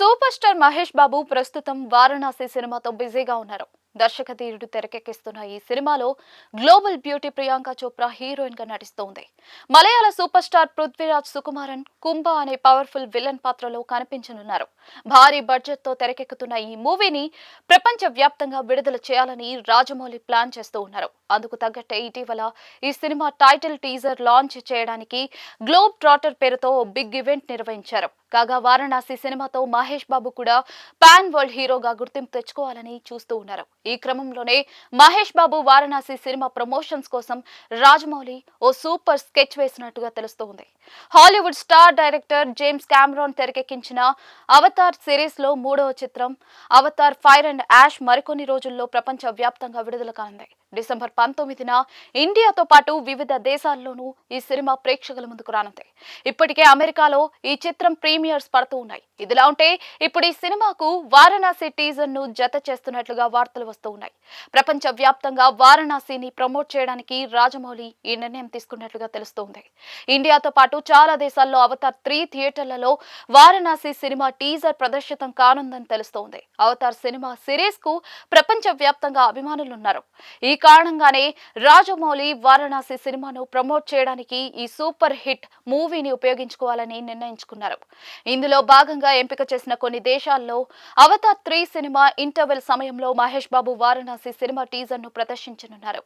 Super star Mahesh Babu ప్రస్తుతం వారణాసి సినిమాతో బిజీగా ఉన్నారు. దర్శక ధీరుడు తెరకెక్కిస్తున్న ఈ సినిమాలో గ్లోబల్ బ్యూటీ ప్రియాంక చోప్రా హీరోయిన్గా నటిస్తోంది. మలయాళ సూపర్ స్టార్ పృథ్వీరాజ్ సుకుమారన్ కుంభ అనే పవర్ఫుల్ విలన్ పాత్రలో కనిపించనున్నారు. భారీ బడ్జెట్తో తెరకెక్కుతున్న ఈ మూవీని ప్రపంచ వ్యాప్తంగా విడుదల చేయాలని రాజమౌళి ప్లాన్ చేస్తూ ఉన్నారు. అందుకు తగ్గట్టే ఇటీవల ఈ సినిమా టైటిల్ టీజర్ లాంచ్ చేయడానికి గ్లోబ్ ట్రాటర్ పేరుతో బిగ్ ఈవెంట్ నిర్వహించారు. కాగా వారణాసి సినిమాతో మహేష్ బాబు కూడా పాన్ వరల్డ్ హీరోగా గుర్తింపు తెచ్చుకోవాలని చూస్తూ ఉన్నారు. ఈ క్రమంలోనే మహేష్ బాబు వారణాసి సినిమా ప్రమోషన్స్ కోసం రాజమౌళి ఓ సూపర్ స్కెచ్ వేసినట్టుగా తెలుస్తోంది. Hollywood star director James Cameron తెరకెక్కించిన అవతార్ సిరీస్లో మూడవ చిత్రం అవతార్ ఫైర్ అండ్ యాష్ మరికొన్ని రోజుల్లో ప్రపంచ వ్యాప్తంగా విడుదల కానుంది. డిసెంబర్ పంతొమ్మిదిన ఇండియాతో పాటు వివిధ దేశాల్లోనూ ఈ సినిమా ప్రేక్షకుల ముందుకు రానుంది. ఇప్పటికే అమెరికాలో ఈ చిత్రం ప్రీమియర్స్ పడుతూ ఉన్నాయి. ఇదిలా ఉంటే ఇప్పుడు ఈ సినిమాకు వారణాసి టీజర్ను జత చేస్తున్నట్లుగా వార్తలు వస్తూ ఉన్నాయి. ప్రపంచ వ్యాప్తంగా వారణాసిని ప్రమోట్ చేయడానికి రాజమౌళి ఈ నిర్ణయం తీసుకున్నట్లుగా తెలుస్తోంది. ఇండియాతో పాటు చాలా దేశాల్లో అవతార్ త్రీ థియేటర్లలో వారణాసి సినిమా టీజర్ ప్రదర్శితం కానుందని తెలుస్తోంది. అవతార్ సినిమా సిరీస్కు ప్రపంచ వ్యాప్తంగా అభిమానులు ఉన్నారు ఈ కారణంగానే రాజమౌళి వారణాసి సినిమాను ప్రమోట్ చేయడానికి ఈ సూపర్ హిట్ మూవీ మూవీని ఉపయోగించుకోవాలని నిర్ణయించుకున్నారు. ఇందులో భాగంగా ఎంపిక చేసిన కొన్ని దేశాల్లో అవతార్ త్రీ సినిమా ఇంటర్వెల్ సమయంలో మహేష్ బాబు వారణాసి సినిమా టీజర్ను ప్రదర్శించనున్నారు.